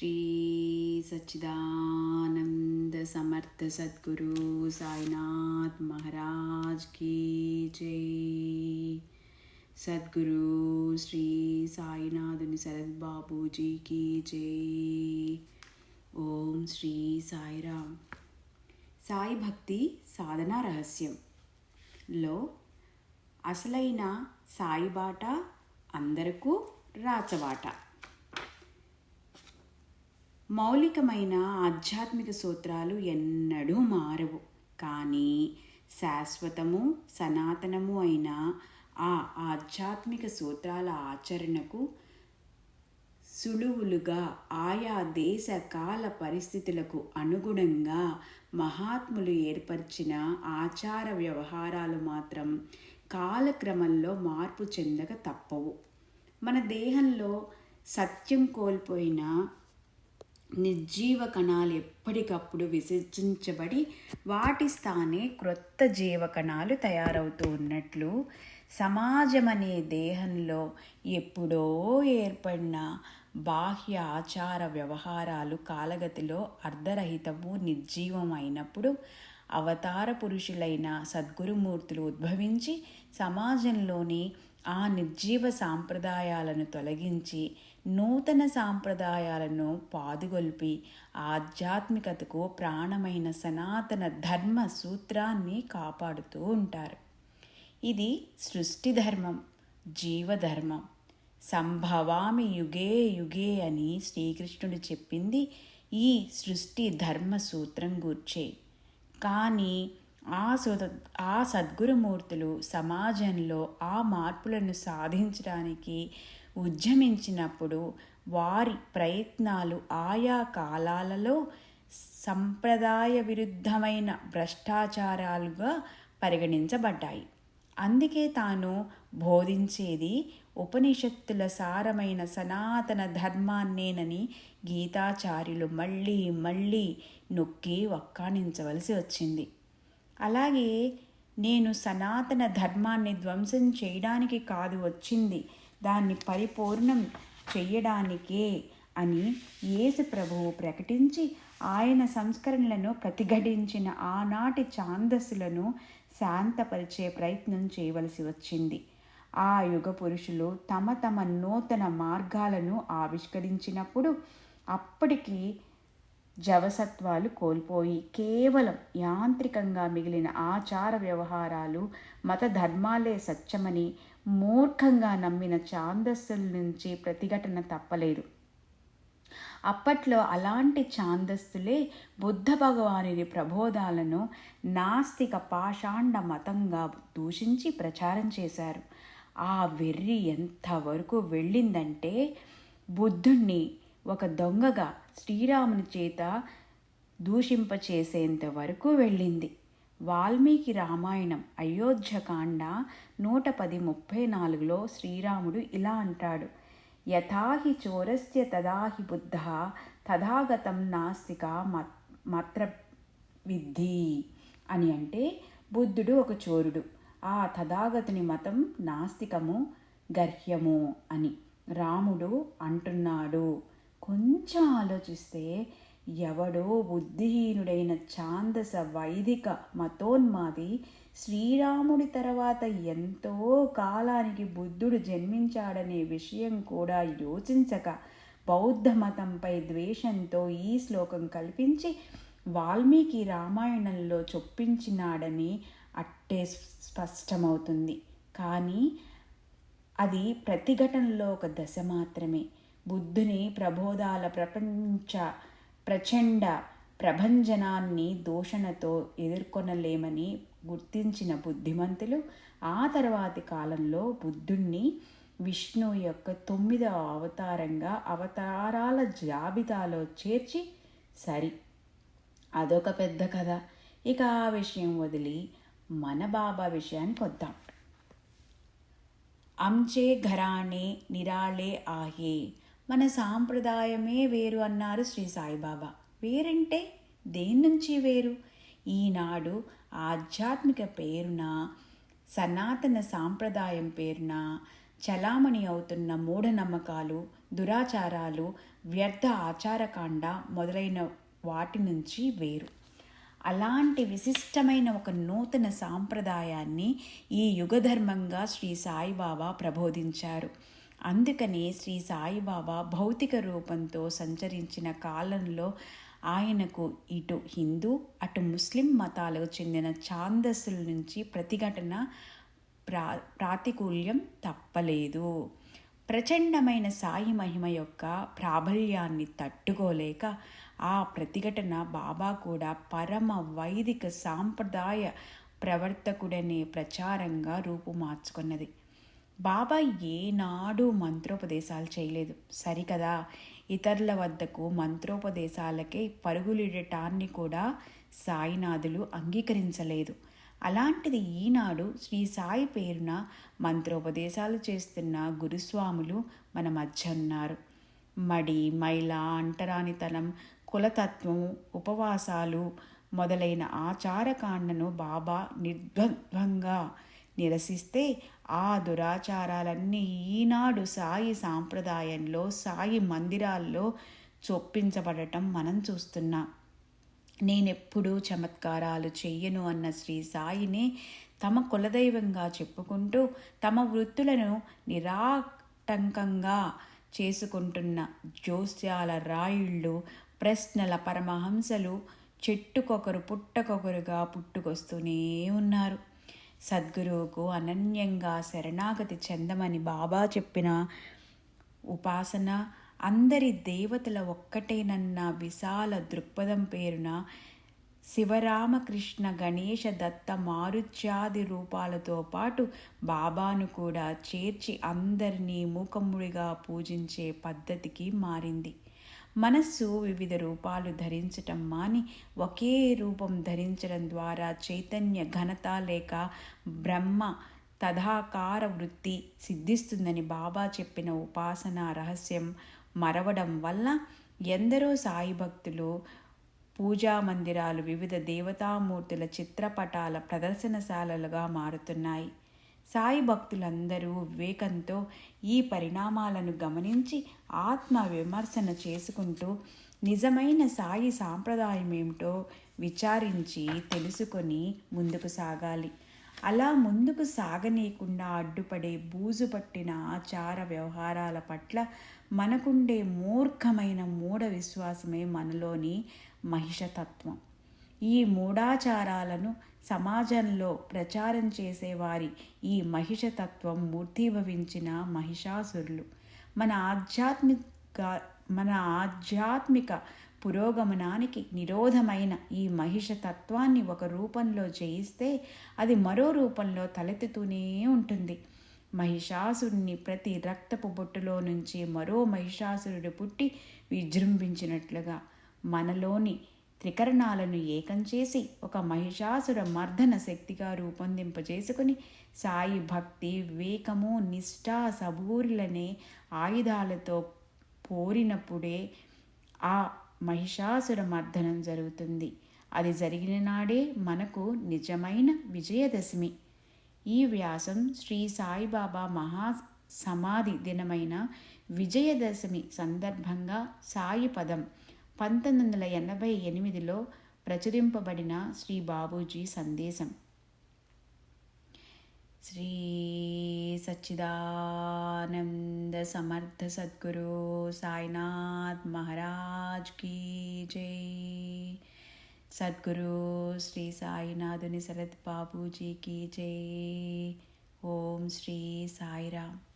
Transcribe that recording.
శ్రీ సచ్చిదానంద సమర్థ సద్గురు సాయినాథ్ మహారాజ్ కీ జై. సద్గురు శ్రీ సాయినాథుని శరద్బాబూజీకి జై. ఓం శ్రీ సాయిరామ్. సాయి భక్తి సాధనా రహస్యం. లో అసలైన సాయి బాట అందరకు రాచబాట. మౌలికమైన ఆధ్యాత్మిక సూత్రాలు ఎన్నడూ మారవు. కానీ శాశ్వతము సనాతనము అయిన ఆ ఆధ్యాత్మిక సూత్రాల ఆచరణకు సులువులుగా ఆయా దేశ కాల పరిస్థితులకు అనుగుణంగా మహాత్ములు ఏర్పరిచిన ఆచార వ్యవహారాలు మాత్రం కాలక్రమంలో మార్పు చెందక తప్పవు. మన దేహంలో సత్యం కోల్పోయిన నిర్జీవ కణాలు ఎప్పటికప్పుడు విసర్జించబడి వాటి స్థానే క్రొత్త జీవ కణాలు తయారవుతూ ఉన్నట్లు సమాజం అనే దేహంలో ఎప్పుడో ఏర్పడిన బాహ్య ఆచార వ్యవహారాలు కాలగతిలో అర్ధరహితము నిర్జీవం అయినప్పుడు అవతార పురుషులైన సద్గురుమూర్తులు ఉద్భవించి సమాజంలోని ఆ నిర్జీవ సాంప్రదాయాలను తొలగించి నూతన సాంప్రదాయాలను పాదుగొల్పి ఆధ్యాత్మికతకు ప్రాణమైన సనాతన ధర్మ సూత్రాన్ని కాపాడుతూ ఉంటారు. ఇది సృష్టి ధర్మం జీవధర్మం. సంభవామి యుగే యుగే అని శ్రీకృష్ణుడు చెప్పింది ఈ సృష్టి ధర్మ సూత్రం గూర్చే. కానీ ఆ సుద ఆ సద్గురుమూర్తులు సమాజంలో ఆ మార్పులను సాధించడానికి ఉద్యమించినప్పుడు వారి ప్రయత్నాలు ఆయా కాలాలలో సంప్రదాయ విరుద్ధమైన భ్రష్టాచారాలుగా పరిగణించబడ్డాయి. అందుకే తాను బోధించేది ఉపనిషత్తుల సారమైన సనాతన ధర్మాన్నేనని గీతాచార్యులు మళ్ళీ మళ్ళీ నొక్కి వక్కాణించవలసి వచ్చింది. అలాగే నేను సనాతన ధర్మాన్ని ధ్వంసం చేయడానికి కాదు వచ్చింది. దాన్ని పరిపూర్ణం చెయ్యడానికే అని యేసు ప్రభువు ప్రకటించి ఆయన సంస్కరణలను ప్రతిఘటించిన ఆనాటి ఛాందస్సులను శాంతపరిచే ప్రయత్నం చేయవలసి వచ్చింది. ఆ యుగ పురుషులు తమ తమ నూతన మార్గాలను ఆవిష్కరించినప్పుడు అప్పటికి జవసత్వాలు కోల్పోయి కేవలం యాంత్రికంగా మిగిలిన ఆచార వ్యవహారాలు మత ధర్మాలే సత్యమని మూర్ఖంగా నమ్మిన ఛాందస్సుల నుంచి ప్రతిఘటన తప్పలేదు. అప్పట్లో అలాంటి ఛాందస్సులే బుద్ధ భగవానుని ప్రబోధాలను నాస్తిక పాషాండ మతంగా దూషించి ప్రచారం చేశారు. ఆ వెర్రి ఎంతవరకు వెళ్ళిందంటే బుద్ధుణ్ణి ఒక దొంగగా శ్రీరాముని చేత దూషింపచేసేంత వరకు వెళ్ళింది. వాల్మీకి రామాయణం అయోధ్యకాండ నూట పది ముప్పై నాలుగులో శ్రీరాముడు ఇలా అంటాడు. యథాహి చోరస్య తదాహి బుద్ధ తథాగతం నాస్తిక మాత్ర విద్ధి అని అంటే బుద్ధుడు ఒక చోరుడు. ఆ తథాగతుని మతం నాస్తికము గర్హ్యము అని రాముడు అంటున్నాడు. కొంచెం ఆలోచిస్తే ఎవడో బుద్ధిహీనుడైన ఛాందస వైదిక మతోన్మాది శ్రీరాముడి తర్వాత ఎంతో కాలానికి బుద్ధుడు జన్మించాడనే విషయం కూడా యోచించక బౌద్ధ మతంపై ద్వేషంతో ఈ శ్లోకం కల్పించి వాల్మీకి రామాయణంలో చొప్పించినాడని అట్టే స్పష్టమవుతుంది. కానీ అది ప్రతిఘటనలో ఒక దశ మాత్రమే. బుద్ధుని ప్రబోధాల ప్రపంచ ప్రచండ ప్రభంజనాన్ని దూషణతో ఎదుర్కొనలేమని గుర్తించిన బుద్ధిమంతులు ఆ తర్వాతి కాలంలో బుద్ధుణ్ణి విష్ణు యొక్క తొమ్మిదవ అవతారంగా అవతారాల జాబితాలో చేర్చి సరి. అదొక పెద్ద కథ. ఇక ఆ విషయం వదిలి మన బాబా విషయానికి వద్దాం అంచే ఘరాణే నిరాళే ఆహే మన సాంప్రదాయమే వేరు అన్నారు శ్రీ సాయిబాబా. వేరంటే దేని నుంచి వేరు? ఈనాడు ఆధ్యాత్మిక పేరున? సనాతన సాంప్రదాయం పేరున? చలామణి అవుతున్న మూఢనమ్మకాలు దురాచారాలు వ్యర్థ ఆచారకాండ మొదలైన వాటి నుంచి వేరు. అలాంటి విశిష్టమైన ఒక నూతన సాంప్రదాయాన్ని ఈ యుగధర్మంగా శ్రీ సాయిబాబా ప్రబోధించారు. అందుకనే శ్రీ సాయిబాబా భౌతిక రూపంతో సంచరించిన కాలంలో ఆయనకు ఇటు హిందూ అటు ముస్లిం మతాలకు చెందిన ఛాందస్సుల నుంచి ప్రతిఘటన ప్రా ప్రాతికూల్యం తప్పలేదు. ప్రచండమైన సాయి మహిమ యొక్క ప్రాబల్యాన్ని తట్టుకోలేక ఆ ప్రతిఘటన బాబా కూడా పరమ వైదిక సాంప్రదాయ ప్రవర్తకుడనే ప్రచారంగా రూపుమార్చుకున్నది. బాబా ఏనాడు మంత్రోపదేశాలు చేయలేదు. సరికదా? ఇతరుల వద్దకు మంత్రోపదేశాలకే పరుగులిడటాన్ని కూడా సాయినాథులు అంగీకరించలేదు. అలాంటిది ఈనాడు శ్రీ సాయి పేరున మంత్రోపదేశాలు చేస్తున్న గురుస్వాములు మన మధ్య ఉన్నారు మడి మైల అంటరానితనం కులతత్వం ఉపవాసాలు మొదలైన ఆచారకాండను బాబా నిర్ద్వంద్వంగా నిరసిస్తే ఆ దురాచారాలన్నీ ఈనాడు సాయి సాంప్రదాయంలో సాయి మందిరాల్లో చొప్పించబడటం మనం చూస్తున్నాం. నేనెప్పుడూ చమత్కారాలు చెయ్యను అన్న శ్రీ సాయిని తమ కులదైవంగా చెప్పుకుంటూ తమ వృత్తులను నిరాటంకంగా చేసుకుంటున్న జోస్యాల రాయుళ్ళు ప్రశ్నల పరమహంసలు చెట్టుకొకరు పుట్టకొకరుగా పుట్టుకొస్తూనే ఉన్నారు. సద్గురువుకు అనన్యంగా శరణాగతి చెందమని బాబా చెప్పిన ఉపాసన అందరి దేవతల ఒక్కటేనన్న విశాల దృక్పథం పేరున శివరామకృష్ణ గణేష దత్త మారుత్యాది రూపాలతో పాటు బాబాను కూడా చేర్చి అందరినీ మూకమ్ముడిగా పూజించే పద్ధతికి మారింది. మనస్సు వివిధ రూపాలు ధరించటం మాని ఒకే రూపం ధరించడం ద్వారా చైతన్య ఘనత లేక బ్రహ్మ తథాకార వృత్తి సిద్ధిస్తుందని బాబా చెప్పిన ఉపాసన రహస్యం మరవడం వల్ల ఎందరో సాయి భక్తులు పూజా మందిరాలు వివిధ దేవతామూర్తుల చిత్రపటాల ప్రదర్శనశాలలుగా మారుతున్నాయి. సాయి భక్తులందరూ వివేకంతో ఈ పరిణామాలను గమనించి ఆత్మ విమర్శన చేసుకుంటూ నిజమైన సాయి సాంప్రదాయం ఏమిటో విచారించి తెలుసుకొని ముందుకు సాగాలి. అలా ముందుకు సాగనీయకుండా అడ్డుపడే బూజు పట్టిన ఆచార వ్యవహారాల పట్ల మనకుండే మూర్ఖమైన మూఢ విశ్వాసమే మనలోని మహిషతత్వం. ఈ మూఢాచారాలను సమాజంలో ప్రచారం చేసేవారి ఈ మహిషతత్వం మూర్తిభవించిన మహిషాసురులు. మన ఆధ్యాత్మిక మన ఆధ్యాత్మిక పురోగమనానికి నిరోధమైన ఈ మహిషతత్వాన్ని ఒక రూపంలో జయిస్తే అది మరో రూపంలో తలెత్తుతూనే ఉంటుంది. మహిషాసురుని ప్రతి రక్తపు బొట్టులో నుంచి మరో మహిషాసురుడు పుట్టి విజృంభించినట్లుగా మనలోని త్రికరణాలను ఏకం చేసి ఒక మహిషాసుర మర్దన శక్తిగా రూపొందింపజేసుకుని సాయి భక్తి వివేకము నిష్ఠ సబూరులనే ఆయుధాలతో పోరినప్పుడే ఆ మహిషాసుర మర్దనం జరుగుతుంది. అది జరిగిన నాడే మనకు నిజమైన విజయదశమి. ఈ వ్యాసం శ్రీ సాయిబాబా మహా సమాధి దినమైన విజయదశమి సందర్భంగా సాయి పదం పంతొమ్మిది వందల ఎనభై ఎనిమిదిలో ప్రచురింపబడిన శ్రీ బాబూజీ సందేశం. శ్రీ సచ్చిదానంద సమర్థ సద్గురు సాయినాథ్ మహారాజ్ కీ జై. సద్గురు శ్రీ సాయినాథుని శరత్ బాబూజీ కీ జై. ఓం శ్రీ సాయిరామ్.